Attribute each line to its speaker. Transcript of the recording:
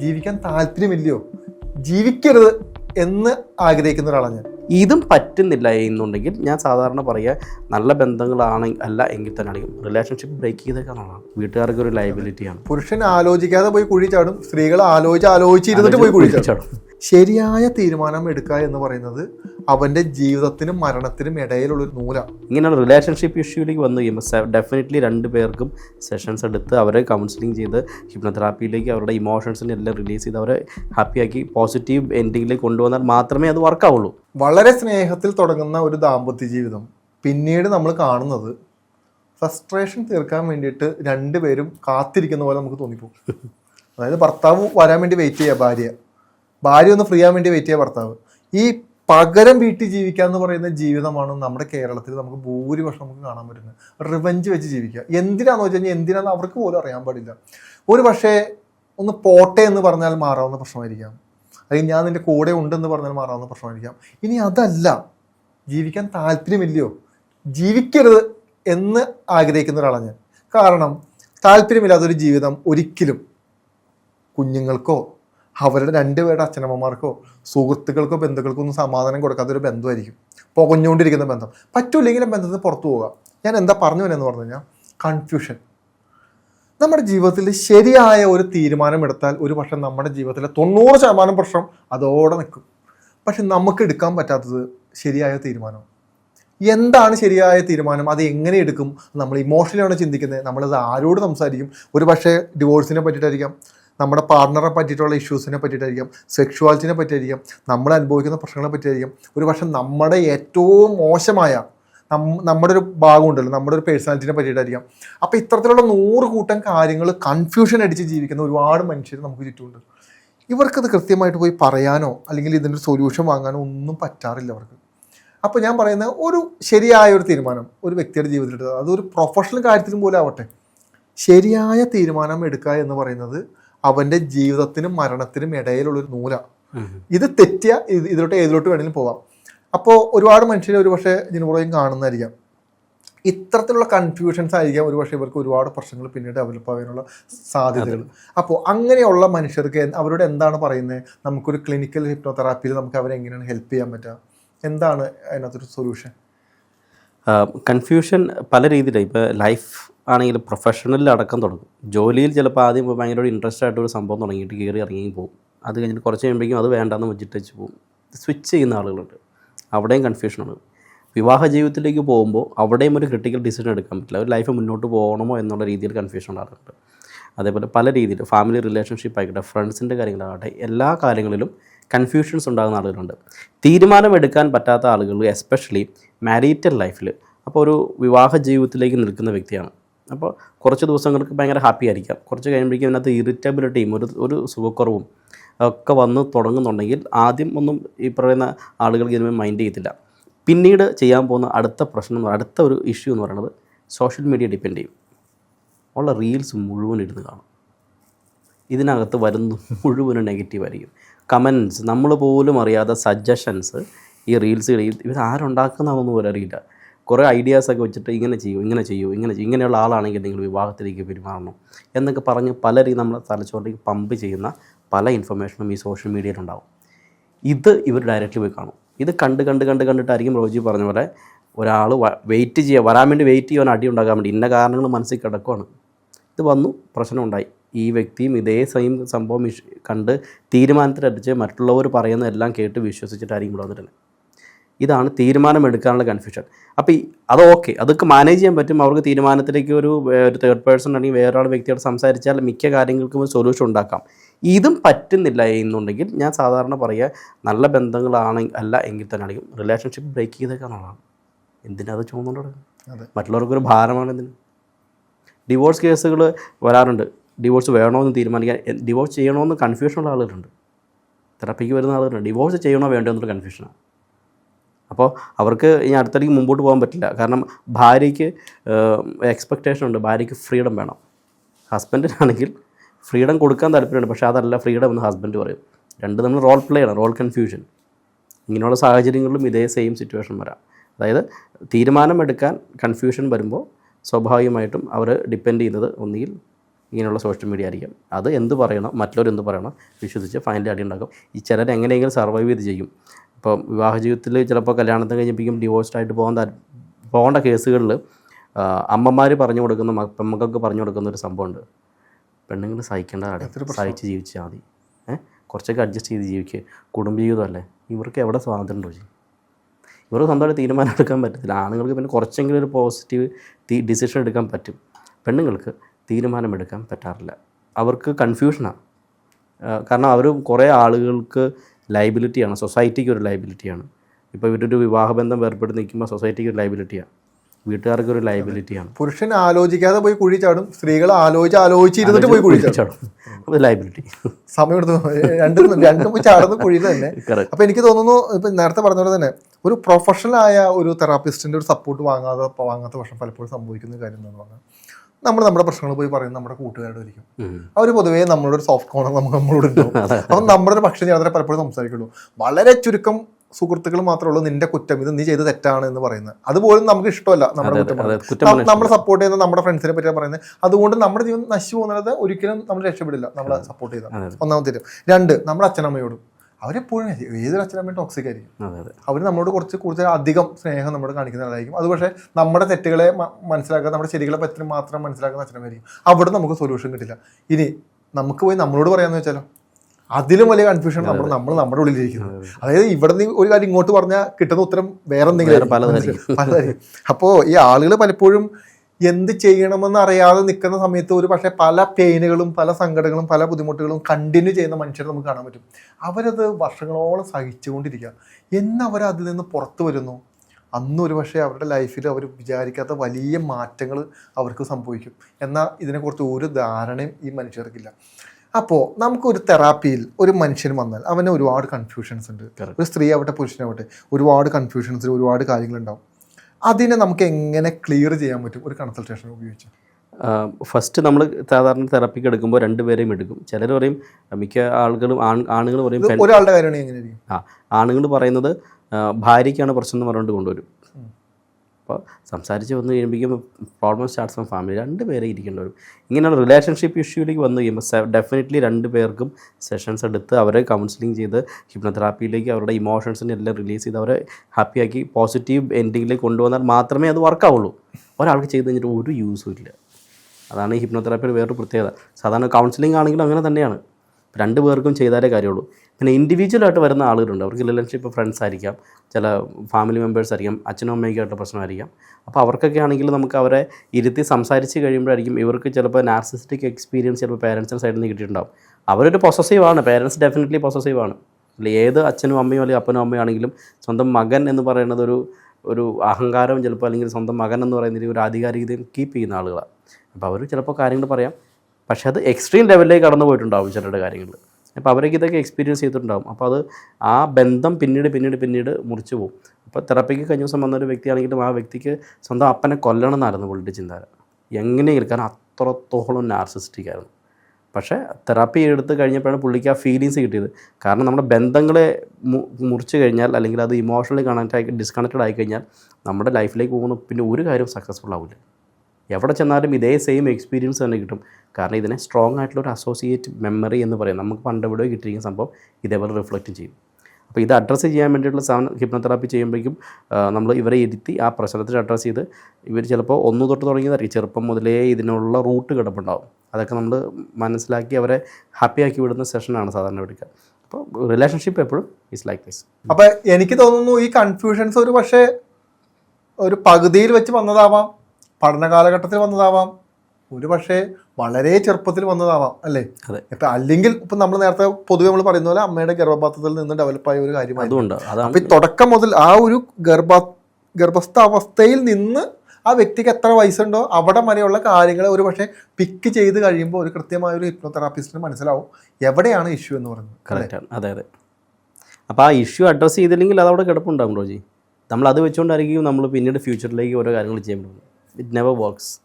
Speaker 1: ജീവിക്കാൻ താല്പര്യമില്ലയോ? ജീവിക്കരുത് എന്ന് ആഗ്രഹിക്കുന്ന ഒരാളാണ് ഞാൻ.
Speaker 2: ഇതും പറ്റുന്നില്ല എന്നുണ്ടെങ്കിൽ ഞാൻ സാധാരണ പറയുക നല്ല ബന്ധങ്ങളാണ് അല്ല എങ്കിൽ തന്നെയാണെങ്കിൽ റിലേഷൻഷിപ്പ് ബ്രേക്ക് ചെയ്തേക്കാന്നുള്ളതാണ് വീട്ടുകാർക്ക് ഒരു ലൈബിലിറ്റിയാണ്
Speaker 1: പുരുഷൻ ആലോചിക്കാതെ പോയി കുഴി ചാടും. സ്ത്രീകൾ ആലോചിച്ച് ആലോചിച്ചിരുന്നിട്ട് പോയി കുഴി ചാടും. ശരിയായ തീരുമാനം എടുക്കുക എന്ന് പറയുന്നത് അവന്റെ ജീവിതത്തിനും മരണത്തിനും ഇടയിലുള്ള ഒരു നൂലാണ്
Speaker 2: ഇങ്ങനെയുള്ള റിലേഷൻഷിപ്പ് ഇഷ്യൂലേക്ക് വന്നു കഴിയുമ്പോൾ ഡെഫിനറ്റ്ലി രണ്ട് പേർക്കും സെഷൻസ് എടുത്ത് അവരെ കൗൺസിലിംഗ് ചെയ്ത് ഹിപ്നോതെറാപ്പിയിലേക്ക് അവരുടെ ഇമോഷൻസിനെ എല്ലാം റിലീസ് ചെയ്ത് അവരെ ഹാപ്പിയാക്കി പോസിറ്റീവ് എൻഡിങ്ങിലേക്ക് കൊണ്ടുവന്നാൽ മാത്രമേ അത് വർക്കാവുള്ളൂ
Speaker 1: വളരെ സ്നേഹത്തിൽ തുടങ്ങുന്ന ഒരു ദാമ്പത്യ ജീവിതം. പിന്നീട് നമ്മൾ കാണുന്നത് ഫ്രസ്ട്രേഷൻ തീർക്കാൻ വേണ്ടിയിട്ട് രണ്ടുപേരും കാത്തിരിക്കുന്ന പോലെ നമുക്ക് തോന്നിപ്പോകും. അതായത് ഭർത്താവ് വരാൻ വേണ്ടി വെയിറ്റ് ചെയ്യുക ഭാര്യ. ഭാര്യ ഒന്ന് ഫ്രീ ആവാൻ വേണ്ടി വെയിറ്റ് ചെയ്യുക ഭർത്താവ്. ഈ പകരം വീട്ടിൽ ജീവിക്കുക എന്ന് പറയുന്ന ജീവിതമാണ് നമ്മുടെ കേരളത്തിൽ നമുക്ക് ഭൂരിപക്ഷം നമുക്ക് കാണാൻ പറ്റുന്നത്. റിവഞ്ച് വെച്ച് ജീവിക്കുക. എന്തിനാന്ന് വെച്ച് കഴിഞ്ഞാൽ എന്തിനാന്ന് അവർക്ക് പോലും അറിയാൻ പാടില്ല. ഒരു പക്ഷേ ഒന്ന് പോട്ടെ എന്ന് പറഞ്ഞാൽ മാറാവുന്ന പ്രശ്നമായിരിക്കാം. അല്ലെങ്കിൽ ഞാൻ നിന്റെ കൂടെ ഉണ്ടെന്ന് പറഞ്ഞാൽ മാറാവുന്ന പ്രശ്നമായിരിക്കാം. ഇനി അതല്ല. ജീവിക്കാൻ താല്പര്യമില്ലയോ? ജീവിക്കരുത് എന്ന് ആഗ്രഹിക്കുന്ന ഒരാളാണ് ഞാൻ. കാരണം താല്പര്യമില്ലാത്തൊരു ജീവിതം ഒരിക്കലും കുഞ്ഞുങ്ങൾക്കോ അവരുടെ രണ്ടുപേരുടെ അച്ഛനമ്മമാർക്കോ സുഹൃത്തുക്കൾക്കോ ബന്ധുക്കൾക്കോ ഒന്നും സമാധാനം കൊടുക്കാത്ത ഒരു ബന്ധമായിരിക്കും. പുകഞ്ഞുകൊണ്ടിരിക്കുന്ന ബന്ധം. പറ്റൂല്ലെങ്കിൽ ആ ബന്ധത്തിൽ പുറത്തു പോകാം. ഞാൻ എന്താ പറഞ്ഞു എന്ന് പറഞ്ഞു കഴിഞ്ഞാൽ കൺഫ്യൂഷൻ നമ്മുടെ ജീവിതത്തിൽ ശരിയായ ഒരു തീരുമാനം എടുത്താൽ ഒരു പക്ഷേ നമ്മുടെ ജീവിതത്തിലെ തൊണ്ണൂറ് ശതമാനം പ്രശ്നം അതോടെ നിൽക്കും. പക്ഷെ നമുക്ക് എടുക്കാൻ പറ്റാത്തത് ശരിയായ തീരുമാനം എന്താണ് ശരിയായ തീരുമാനം? അത് എങ്ങനെ എടുക്കും? നമ്മൾ ഇമോഷണലാണ് ചിന്തിക്കുന്നത്? നമ്മളത് ആരോട് സംസാരിക്കും? ഒരു പക്ഷേ ഡിവോഴ്സിനെ പറ്റിയിട്ടായിരിക്കാം. നമ്മുടെ പാർട്ണറെ പറ്റിയിട്ടുള്ള ഇഷ്യൂസിനെ പറ്റിയിട്ടായിരിക്കാം സെക്ഷുവാലിറ്റിനെ പറ്റിയായിരിക്കാം നമ്മൾ അനുഭവിക്കുന്ന പ്രശ്നങ്ങളെ പറ്റിയായിരിക്കാം. ഒരു പക്ഷേ നമ്മുടെ ഏറ്റവും മോശമായ നമ്മുടെ ഒരു ഭാഗമുണ്ടല്ലോ നമ്മുടെ ഒരു പേഴ്സണാലിറ്റിനെ പറ്റിയിട്ടായിരിക്കാം. അപ്പോൾ ഇത്തരത്തിലുള്ള നൂറ് കൂട്ടം കാര്യങ്ങൾ കൺഫ്യൂഷൻ അടിച്ച് ജീവിക്കുന്ന ഒരുപാട് മനുഷ്യർ നമുക്ക് ചുറ്റുമുണ്ട്. ഇവർക്കത് കൃത്യമായിട്ട് പോയി പറയാനോ അല്ലെങ്കിൽ ഇതിന്റെ സൊല്യൂഷൻ വാങ്ങാനോ ഒന്നും പറ്റാറില്ല അവർക്ക്. അപ്പോൾ ഞാൻ പറയുന്ന ഒരു ശരിയായ ഒരു തീരുമാനം ഒരു വ്യക്തിയുടെ ജീവിതത്തിൽ അതൊരു പ്രൊഫഷണൽ കാര്യത്തിലും പോലും ആവട്ടെ. ശരിയായ തീരുമാനം എടുക്കുക എന്ന് പറയുന്നത് അവന്റെ ജീവിതത്തിനും മരണത്തിനും ഇടയിലുള്ള ഒരു നൂല ഇത് തെറ്റിയ ഇത് ഇതിലോട്ട് ഏതിലോട്ട് വേണമെങ്കിലും പോവാം. അപ്പോൾ ഒരുപാട് മനുഷ്യർ ഒരുപക്ഷെ ഇതിനുപുറകെയും കാണുന്നതായിരിക്കാം. ഇത്തരത്തിലുള്ള കൺഫ്യൂഷൻസ് ആയിരിക്കാം ഒരുപക്ഷെ ഇവർക്ക് ഒരുപാട് പ്രശ്നങ്ങൾ പിന്നീട് ഡെവലപ്പ് ആകാനുള്ള സാധ്യതകൾ. അപ്പോൾ അങ്ങനെയുള്ള മനുഷ്യർക്ക് അവരോട് എന്താണ് പറയുന്നത് നമുക്കൊരു ക്ലിനിക്കൽ ഹിപ്നോതെറാപ്പിയിൽ നമുക്ക് അവരെ എങ്ങനെയാണ് ഹെൽപ്പ് ചെയ്യാൻ പറ്റുക? എന്താണ് അതിനകത്തൊരു സൊല്യൂഷൻ
Speaker 2: കൺഫ്യൂഷൻ പല രീതിയിലാണ് ഇപ്പോൾ ലൈഫ് ആണെങ്കിൽ പ്രൊഫഷണലിൽ അടക്കം തുടങ്ങും. ജോലിയിൽ ചിലപ്പോൾ ആദ്യം ഭയങ്കര ഇൻട്രസ്റ്റ് ആയിട്ട് ഒരു സംഭവം തുടങ്ങിയിട്ട് കയറി ഇറങ്ങി പോകും അത് കഴിഞ്ഞിട്ട് കുറച്ച് കഴിയുമ്പോഴേക്കും അത് വേണ്ടെന്ന് വെച്ചിട്ട് വെച്ച് പോകും സ്വിച്ച് ചെയ്യുന്ന ആളുകളുണ്ട്. അവിടെയും കൺഫ്യൂഷനാണ് വിവാഹ ജീവിതത്തിലേക്ക് പോകുമ്പോൾ അവിടെയും ഒരു ക്രിട്ടിക്കൽ ഡിസിഷൻ എടുക്കാൻ പറ്റില്ല. ഒരു ലൈഫ് മുന്നോട്ട് പോകണമോ എന്നുള്ള രീതിയിൽ കൺഫ്യൂഷൻ ഉണ്ടാകുന്നുണ്ട് അതേപോലെ പല രീതിയിൽ ഫാമിലി റിലേഷൻഷിപ്പ് ആയിക്കോട്ടെ ഫ്രണ്ട്സിന്റെ കാര്യങ്ങളാകട്ടെ എല്ലാ കാര്യങ്ങളിലും കൺഫ്യൂഷൻസ് ഉണ്ടാകുന്ന ആളുകളുണ്ട്. തീരുമാനം എടുക്കാൻ പറ്റാത്ത ആളുകൾ എസ്പെഷ്യലി മാരീറ്റൽ ലൈഫിൽ അപ്പോൾ ഒരു വിവാഹ ജീവിതത്തിലേക്ക് നിൽക്കുന്ന വ്യക്തിയാണ്. അപ്പോൾ കുറച്ച് ദിവസങ്ങൾക്ക് ഭയങ്കര ഹാപ്പി ആയിരിക്കാം. കുറച്ച് കഴിയുമ്പോഴേക്കും അതിനകത്ത് ഇറിറ്റബിലിറ്റിയും ഒരു ഒരു സുഖക്കുറവും ഒക്കെ വന്ന് തുടങ്ങുന്നുണ്ടെങ്കിൽ ആദ്യം ഒന്നും ഈ പറയുന്ന ആളുകൾക്ക് ഇതിനുമേ മൈൻഡ് ചെയ്യത്തില്ല. പിന്നീട് ചെയ്യാൻ പോകുന്ന അടുത്ത പ്രശ്നം അടുത്ത ഒരു ഇഷ്യൂ എന്ന് പറയുന്നത് സോഷ്യൽ മീഡിയ ഡിപ്പെൻഡ് ചെയ്യും. ഉള്ള റീൽസ് മുഴുവൻ ഇരുന്ന് കാണും. ഇതിനകത്ത് വരുന്ന മുഴുവനും നെഗറ്റീവ് ആയിരിക്കും. കമൻസ് നമ്മൾ പോലും അറിയാത്ത സജഷൻസ് ഈ റീൽസ് ഇത് ആരുണ്ടാക്കുന്നതെന്ന് പോലും അറിയില്ല. കുറേ ഐഡിയാസൊക്കെ വെച്ചിട്ട് ഇങ്ങനെ ചെയ്യൂ ഇങ്ങനെ ചെയ്യൂ ഇങ്ങനെ ചെയ്യൂ ഇങ്ങനെയുള്ള ആളാണെങ്കിൽ നിങ്ങൾ വിവാഹത്തിലേക്ക് പെരുമാറണം എന്നൊക്കെ പറഞ്ഞ് പല രീതി നമ്മളെ തലച്ചോറിലേക്ക് പമ്പ് ചെയ്യുന്ന പല ഇൻഫർമേഷനും ഈ സോഷ്യൽ മീഡിയയിലുണ്ടാവും ഇത് ഇവർ ഡയറക്റ്റ്ലി പോയി കാണും. ഇത് കണ്ട് കണ്ട് കണ്ട് കണ്ടിട്ടായിരിക്കും റോജി പറഞ്ഞ പോലെ ഒരാൾ വെയിറ്റ് ചെയ്യുക വരാൻ വേണ്ടി വെയിറ്റ് ചെയ്യാൻ അടി ഉണ്ടാക്കാൻ വേണ്ടി ഇന്ന കാരണങ്ങൾ മനസ്സിൽ കിടക്കുവാണ്. ഇത് വന്നു പ്രശ്നമുണ്ടായി. ഈ വ്യക്തിയും ഇതേ സെയിം സംഭവം കണ്ട് തീരുമാനത്തിലടിച്ച് മറ്റുള്ളവർ പറയുന്നതെല്ലാം കേട്ട് വിശ്വസിച്ചിട്ടായിരിക്കും ഇവിടെ വന്നിട്ടുള്ളത് ഇതാണ് തീരുമാനമെടുക്കാനുള്ള കൺഫ്യൂഷൻ അപ്പോൾ ഈ അത് ഓക്കെ അതൊക്കെ മാനേജ് ചെയ്യാൻ പറ്റും. അവർക്ക് തീരുമാനത്തിലേക്ക് ഒരു ഒരു തേർഡ് പേഴ്സൺ അല്ലെങ്കിൽ വേറൊരാൾ വ്യക്തിയോട് സംസാരിച്ചാൽ മിക്ക കാര്യങ്ങൾക്കും ഒരു സൊല്യൂഷൻ ഉണ്ടാക്കാം. ഇതും പറ്റുന്നില്ല എന്നുണ്ടെങ്കിൽ ഞാൻ സാധാരണ പറയുക നല്ല ബന്ധങ്ങളാണ് അല്ല എങ്കിൽ തന്നെ ആണെങ്കിൽ റിലേഷൻഷിപ്പ് ബ്രേക്ക് ചെയ്തേക്കാന്നുള്ളതാണ് എന്തിനാ അത് ചുമന്നുകൊണ്ട്. മറ്റുള്ളവർക്കൊരു ഭാരമാണ് എന്തിന്? ഡിവോഴ്സ് കേസുകൾ വരാറുണ്ട്. ഡിവോഴ്സ് വേണമെന്ന് തീരുമാനിക്കാൻ ഡിവോഴ്സ് ചെയ്യണമെന്ന് കൺഫ്യൂഷനുള്ള ആളുകളുണ്ട്. തെറപ്പിക്ക് വരുന്ന ആളുകളുണ്ട്. ഡിവോഴ്സ് ചെയ്യണോ വേണ്ടോ എന്നുള്ള കൺഫ്യൂഷനാണ് അപ്പോൾ അവർക്ക് ഇനി അടുത്തടിക്ക് മുമ്പോട്ട് പോകാൻ പറ്റില്ല. കാരണം ഭാര്യയ്ക്ക് എക്സ്പെക്റ്റേഷൻ ഉണ്ട്. ഭാര്യയ്ക്ക് ഫ്രീഡം വേണം. ഹസ്ബൻഡിനാണെങ്കിൽ ഫ്രീഡം കൊടുക്കാൻ താല്പര്യമുണ്ട്. പക്ഷേ അതല്ല ഫ്രീഡം എന്ന് ഹസ്ബൻഡ് പറയും. രണ്ട് നമ്മൾ റോൾ പ്ലേ ആണ്. റോൾ കൺഫ്യൂഷൻ ഇങ്ങനെയുള്ള സാഹചര്യങ്ങളിലും ഇതേ സെയിം സിറ്റുവേഷൻ വരാം. അതായത് തീരുമാനമെടുക്കാൻ കൺഫ്യൂഷൻ വരുമ്പോൾ സ്വാഭാവികമായിട്ടും അവർ ഡിപ്പെൻഡ് ചെയ്യുന്നത് ഒന്നുകിൽ ഇങ്ങനെയുള്ള സോഷ്യൽ മീഡിയ ആയിരിക്കും. അത് എന്ത് പറയണം? മറ്റുള്ളവർ എന്ത് പറയണം? വിശ്വസിച്ച് ഫൈനലി അടി ഉണ്ടാക്കും. ഈ ചിലർ എങ്ങനെയെങ്കിലും സർവൈവ് ചെയ്ത് ചെയ്യും. ഇപ്പം വിവാഹ ജീവിതത്തിൽ ചിലപ്പോൾ കല്യാണത്തിന് കഴിഞ്ഞപ്പോൾ ഡിവോഴ്സ്ഡ് ആയിട്ട് പോകാൻ പോകേണ്ട കേസുകളിൽ അമ്മമാർ പറഞ്ഞു കൊടുക്കുന്ന മക്കൾക്ക് പറഞ്ഞു കൊടുക്കുന്ന ഒരു സംഭവമുണ്ട്. പെണ്ണുങ്ങൾ സഹിക്കേണ്ടതാണ് സഹിച്ച് ജീവിച്ചാൽ മതി. ഏഹ് കുറച്ചൊക്കെ അഡ്ജസ്റ്റ് ചെയ്ത് ജീവിക്കുക കുടുംബജീവിതമല്ലേ ഇവർക്ക് എവിടെ സ്വാതന്ത്ര്യം ഉണ്ടോ ഇവർക്ക് സ്വന്തമായിട്ട് തീരുമാനം എടുക്കാൻ പറ്റത്തില്ല. ആണുങ്ങൾക്ക് പിന്നെ കുറച്ചെങ്കിലും ഒരു പോസിറ്റീവ് ഡിസിഷൻ എടുക്കാൻ പറ്റും. പെണ്ണുങ്ങൾക്ക് തീരുമാനമെടുക്കാൻ പറ്റാറില്ല. അവർക്ക് കൺഫ്യൂഷനാണ് കാരണം അവർ കുറേ ആളുകൾക്ക് ലൈബിലിറ്റിയാണ് സൊസൈറ്റിക്ക് ഒരു ലൈബിലിറ്റിയാണ് ഇപ്പോൾ ഇവരൊരു വിവാഹബന്ധം ഏർപ്പെട്ട് നിൽക്കുമ്പോൾ സൊസൈറ്റിക്ക് ഒരു ലൈബിലിറ്റിയാണ് വീട്ടുകാർക്ക് ഒരു ലൈബിലിറ്റിയാണ്
Speaker 1: പുരുഷൻ ആലോചിക്കാതെ പോയി കുഴി ചാടും. സ്ത്രീകൾ ആലോചിച്ച് ആലോചിച്ചിരുന്നിട്ട് പോയി കുഴി ചാടും.
Speaker 2: അത് ലൈബിലിറ്റി
Speaker 1: സമയം എടുത്തു രണ്ടും രണ്ടും പോയി ചാടുന്ന കുഴി തന്നെ. അപ്പൊ എനിക്ക് തോന്നുന്നു ഇപ്പൊ നേരത്തെ പറഞ്ഞ പോലെ തന്നെ ഒരു പ്രൊഫഷണൽ ആയ ഒരു തെറാപ്പിസ്റ്റിന്റെ ഒരു സപ്പോർട്ട് വാങ്ങാതെ വാങ്ങാത്ത പക്ഷം പലപ്പോഴും സംഭവിക്കുന്ന കാര്യം എന്താണെന്ന് പറഞ്ഞാൽ നമ്മൾ നമ്മുടെ പ്രശ്നങ്ങൾ പോയി പറയുന്നത് നമ്മുടെ കൂട്ടുകാരോട് ഇരിക്കും അവർ പൊതുവേ നമ്മളോട് ഒരു സോഫ്റ്റ് കോണർ നമുക്ക് നമ്മളോട് ഉണ്ടാവും. അപ്പം നമ്മുടെ ഒരു പക്ഷേ ഞാൻ പലപ്പോഴും സംസാരിക്കുള്ളൂ. വളരെ ചുരുക്കം സുഹൃത്തുക്കൾ മാത്രമേ ഉള്ളൂ നിന്റെ കുറ്റം. ഇത് നീ ചെയ്ത് തെറ്റാണ് എന്ന് പറയുന്നത്. അതുപോലും നമുക്ക് ഇഷ്ടമല്ല നമ്മുടെ കുറ്റം
Speaker 2: അതെ
Speaker 1: പറയുന്നത്.
Speaker 2: കുറ്റം
Speaker 1: നം-
Speaker 2: പറയാൻ
Speaker 1: നമ്മളെ സപ്പോർട്ട് ചെയ്യുന്ന നമ്മുടെ ഫ്രണ്ട്സിനെ പറ്റി പറയുന്നത്. അതുകൊണ്ട് നമ്മുടെ ജീവൻ നശിച്ചു പോകുന്നത് ഒരിക്കലും നമ്മൾ രക്ഷപ്പെടില്ല. നമ്മളെ സപ്പോർട്ട്
Speaker 2: അതെ.
Speaker 1: ഒന്നാമത്തെ രണ്ട് നമ്മുടെ അച്ഛനമ്മയോടും. അവരെപ്പോഴും ഏതൊരു അച്ഛനമ്മയും ടോക്സിക് ആയിരിക്കും. അവർ നമ്മളോട് കുറച്ച് കൂടുതൽ അധികം സ്നേഹം നമ്മളോട് കാണിക്കുന്നതായിരിക്കും അത് പക്ഷേ നമ്മുടെ തെറ്റുകളെ മനസ്സിലാക്കാൻ നമ്മുടെ ശരികളെ പറ്റി മാത്രം മനസ്സിലാക്കുന്ന അച്ഛനമ്മയായിരിക്കും അവിടെ നമുക്ക് സൊല്യൂഷൻ കിട്ടില്ല. ഇനി നമുക്ക് പോയി നമ്മളോട് പറയാന്ന് വെച്ചാലോ? അതിലും വലിയ കൺഫ്യൂഷൻ നമ്മൾ നമ്മൾ നമ്മുടെ ഉള്ളിലിരിക്കുന്നത്. അതായത് ഇവിടെ നിന്ന് ഒരു കാര്യം ഇങ്ങോട്ട് പറഞ്ഞാൽ കിട്ടുന്ന ഉത്തരം വേറെ എന്തെങ്കിലും.
Speaker 2: പലതായിരിക്കും.
Speaker 1: അപ്പോൾ ഈ ആളുകൾ പലപ്പോഴും എന്ത് ചെയ്യണമെന്ന് അറിയാതെ നിൽക്കുന്ന സമയത്ത് ഒരു പക്ഷേ പല പെയിനുകളും പല സങ്കടങ്ങളും പല ബുദ്ധിമുട്ടുകളും കണ്ടിന്യൂ ചെയ്യുന്ന മനുഷ്യരെ നമുക്ക് കാണാൻ പറ്റും. അവരത് വർഷങ്ങളോളം സഹിച്ചുകൊണ്ടിരിക്കുക. എന്ന് അവർ അതിൽ നിന്ന് പുറത്തു വരുന്നു. അന്ന് ഒരു പക്ഷേ അവരുടെ ലൈഫിൽ അവർ വിചാരിക്കാത്ത വലിയ മാറ്റങ്ങൾ അവർക്ക് സംഭവിക്കും. എന്നാൽ ഇതിനെക്കുറിച്ച് ഒരു ധാരണയും ഈ മനുഷ്യർക്കില്ല. അപ്പോൾ നമുക്കൊരു തെറാപ്പിയിൽ ഒരു മനുഷ്യൻ വന്നാൽ അവന് ഒരുപാട് കൺഫ്യൂഷൻസ് ഉണ്ട്. ഒരു സ്ത്രീ ആവട്ടെ പുരുഷനാവട്ടെ ഒരുപാട് കൺഫ്യൂഷൻസ് ഒരുപാട് കാര്യങ്ങളുണ്ടാവും. അതിനെ നമുക്ക് എങ്ങനെ ക്ലിയർ ചെയ്യാൻ പറ്റും? ഒരു കൺസൾട്ടേഷൻ ഉപയോഗിച്ച്.
Speaker 2: ഫസ്റ്റ് നമ്മൾ സാധാരണ തെറപ്പിക്ക് എടുക്കുമ്പോൾ രണ്ടുപേരെയും എടുക്കും. ചിലർ പറയും മിക്ക ആളുകളും ആണുങ്ങൾ പറയും
Speaker 1: ഒരാളുടെ കാര്യമാണ് എങ്ങനെയായിരിക്കും?
Speaker 2: ആ ആണുങ്ങൾ പറയുന്നത് ഭാര്യയ്ക്കാണ് പ്രശ്നം എന്ന് പറഞ്ഞുകൊണ്ട് കൊണ്ടുവരും. അപ്പോൾ സംസാരിച്ച് വന്ന് കഴിയുമ്പോഴേക്കും പ്രോബ്ലം സ്റ്റാർട്ട്സ് ഫ്രം ഫാമിലി രണ്ട് പേരെ ഇരിക്കേണ്ടി വരും ഇങ്ങനെയുള്ള റിലേഷൻഷിപ്പ് ഇഷ്യൂയിലേക്ക് വന്നു കഴിയുമ്പോൾ ഡെഫിനറ്റ്ലി രണ്ട് പേർക്കും സെഷൻസ് എടുത്ത് അവരെ കൗൺസിലിംഗ് ചെയ്ത് ഹിപ്നോതെറാപ്പിയിലേക്ക് അവരുടെ ഇമോഷൻസിനെ എല്ലാം റിലീസ് ചെയ്ത് അവരെ ഹാപ്പിയാക്കി പോസിറ്റീവ് എൻഡിങ്ങിലേക്ക് കൊണ്ടുവന്നാൽ മാത്രമേ അത് വർക്കാവുള്ളൂ ഒരാൾക്ക് ചെയ്ത് കഴിഞ്ഞിട്ട് ഒരു യൂസും ഇല്ല. അതാണ് ഈ ഹിപ്നോതെറാപ്പിയുടെ വേറൊരു പ്രത്യേകത. സാധാരണ കൗൺസിലിംഗ് ആണെങ്കിലും അങ്ങനെ തന്നെയാണ്. രണ്ട് പേർക്കും ചെയ്താലേ കാര്യമുള്ളൂ. പിന്നെ ഇൻഡിവിജ്വലായിട്ട് വരുന്ന ആളുകളുണ്ട്. അവർക്ക് റിലേഷൻഷിപ്പ് ഫ്രണ്ട്സ് ആയിരിക്കാം. ചില ഫാമിലി മെമ്പേഴ്സ് ആയിരിക്കാം. അച്ഛനും അമ്മയ്ക്കായിട്ട് പ്രശ്നമായിരിക്കാം അപ്പോൾ അവർക്കൊക്കെ ആണെങ്കിൽ നമുക്ക് അവരെ ഇരുത്തി സംസാരിച്ച് കഴിയുമ്പോഴായിരിക്കും ഇവർക്ക് ചിലപ്പോൾ നാർസിസ്റ്റിക് എക്സ്പീരിയൻസ് ചിലപ്പോൾ പേരൻസിന്റെ സൈഡിൽ നിന്ന് കിട്ടിയിട്ടുണ്ടാവും. അവരൊരു പൊസസീവാണ് പേരൻസ് ഡെഫിനറ്റ്ലി പൊസസീവാണ് ആണ്. അല്ല ഏത് അച്ഛനും അമ്മയും അല്ലെങ്കിൽ അപ്പനും അമ്മയും ആണെങ്കിലും സ്വന്തം മകൻ എന്ന് പറയുന്നത് ഒരു ഒരു അഹങ്കാരവും ചിലപ്പോൾ അല്ലെങ്കിൽ സ്വന്തം മകൻ എന്ന് പറയുന്നത് ഒരു ആധികാരികതയും കീപ്പ് ചെയ്യുന്ന ആളുകളാണ് അപ്പോൾ അവർ ചിലപ്പോൾ കാര്യങ്ങൾ പറയാം. പക്ഷേ അത് എക്സ്ട്രീം ലെവലിലേക്ക് കടന്നു പോയിട്ടുണ്ടാവും ചിലരുടെ കാര്യങ്ങൾ അപ്പോൾ അവരൊക്കെ ഇതൊക്കെ എക്സ്പീരിയൻസ് ചെയ്തിട്ടുണ്ടാവും. അപ്പോൾ അത് ആ ബന്ധം പിന്നീട് പിന്നീട് പിന്നീട് മുറിച്ചു പോകും അപ്പോൾ തെറപ്പിക്ക് കഴിഞ്ഞ ദിവസം വന്നൊരു വ്യക്തിയാണെങ്കിലും ആ വ്യക്തിക്ക് സ്വന്തം അപ്പനെ കൊല്ലണം എന്നായിരുന്നു പുള്ളിയുടെ ചിന്താര എങ്ങനെയെങ്കിലും കാരണം അത്രത്തോളം നാർസിസ്റ്റിക് ആയിരുന്നു പക്ഷേ തെറാപ്പി എടുത്ത് കഴിഞ്ഞപ്പോഴാണ് പുള്ളിക്ക് ആ ഫീലിങ്സ് കിട്ടിയത്. കാരണം നമ്മുടെ ബന്ധങ്ങളെ മുറിച്ച് കഴിഞ്ഞാൽ അല്ലെങ്കിൽ അത് ഇമോഷണലി കണക്റ്റ് ആയി ഡിസ്കണക്റ്റഡ് ആയി കഴിഞ്ഞാൽ നമ്മുടെ ലൈഫിലേക്ക് പോകുന്ന പിന്നെ ഒരു കാര്യവും സക്സസ്ഫുൾ ആവില്ല എവിടെ ചെന്നാലും ഇതേ സെയിം എക്സ്പീരിയൻസ് തന്നെ കിട്ടും. കാരണം ഇതിനെ സ്ട്രോങ് ആയിട്ടുള്ള ഒരു അസോസിയേറ്റ് മെമ്മറി എന്ന് പറയും. നമുക്ക് പണ്ട് എവിടെ കിട്ടിയിരിക്കുന്ന സംഭവം ഇതേപോലെ റിഫ്ലക്റ്റ് ചെയ്യും. അപ്പോൾ ഇത് അഡ്രസ്സ് ചെയ്യാൻ വേണ്ടിയിട്ടുള്ള സാധനം ഹിപ്നോതെറാപ്പി ചെയ്യുമ്പോഴേക്കും നമ്മൾ ഇവരെ ഇരുത്തി ആ പ്രശ്നത്തിൽ അഡ്രസ്സ് ചെയ്ത് ഇവർ ചിലപ്പോൾ ഒന്ന് തൊട്ട് തുടങ്ങിയതായിരിക്കും. ചെറുപ്പം മുതലേ ഇതിനുള്ള റൂട്ട് കിടപ്പുണ്ടാവും. അതൊക്കെ നമ്മൾ മനസ്സിലാക്കി അവരെ ഹാപ്പിയാക്കി വിടുന്ന സെഷനാണ് സാധാരണ എടുക്കുക. അപ്പോൾ റിലേഷൻഷിപ്പ് എപ്പോഴും ഈസ് ലൈക്ക് ദിസ്
Speaker 1: അപ്പോൾ എനിക്ക് തോന്നുന്നു ഈ കൺഫ്യൂഷൻസ് ഒരു പക്ഷേ ഒരു പകുതിയിൽ വെച്ച് വന്നതാവാം. പഠന കാലഘട്ടത്തിൽ വന്നതാവാം. ഒരു പക്ഷേ വളരെ ചെറുപ്പത്തിൽ വന്നതാവാം അല്ലേ? അല്ലെങ്കിൽ ഇപ്പൊ നമ്മൾ നേരത്തെ പൊതുവെ നമ്മൾ പറയുന്ന പോലെ അമ്മയുടെ ഗർഭപാത്രത്തിൽ നിന്ന് ഡെവലപ്പായ ഒരു
Speaker 2: കാര്യമാണ്
Speaker 1: അപ്പൊ ഈ തുടക്കം മുതൽ ആ ഒരു ഗർഭ ഗർഭസ്ഥ അവസ്ഥയിൽ നിന്ന് ആ വ്യക്തിക്ക് എത്ര വയസ്സുണ്ടോ അവിടെ വരെയുള്ള കാര്യങ്ങൾ ഒരു പക്ഷേ പിക്ക് ചെയ്ത് കഴിയുമ്പോൾ ഒരു കൃത്യമായ ഒരു ഹിപ്നോതെറാപ്പിസ്റ്റിന് മനസ്സിലാവും എവിടെയാണ് ഇഷ്യൂ എന്ന് പറയുന്നത്?
Speaker 2: കറക്റ്റാണ് അതെ അതെ. അപ്പോൾ ആ ഇഷ്യൂ അഡ്രസ്സ് ചെയ്തില്ലെങ്കിൽ അതവിടെ കിടപ്പുണ്ടാകും റോജി. നമ്മൾ അത് വെച്ചുകൊണ്ടായിരിക്കും നമ്മൾ പിന്നീട് ഫ്യൂച്ചറിലേക്ക് ഓരോ കാര്യങ്ങൾ ചെയ്യാൻ പറ്റുന്നത് it never works.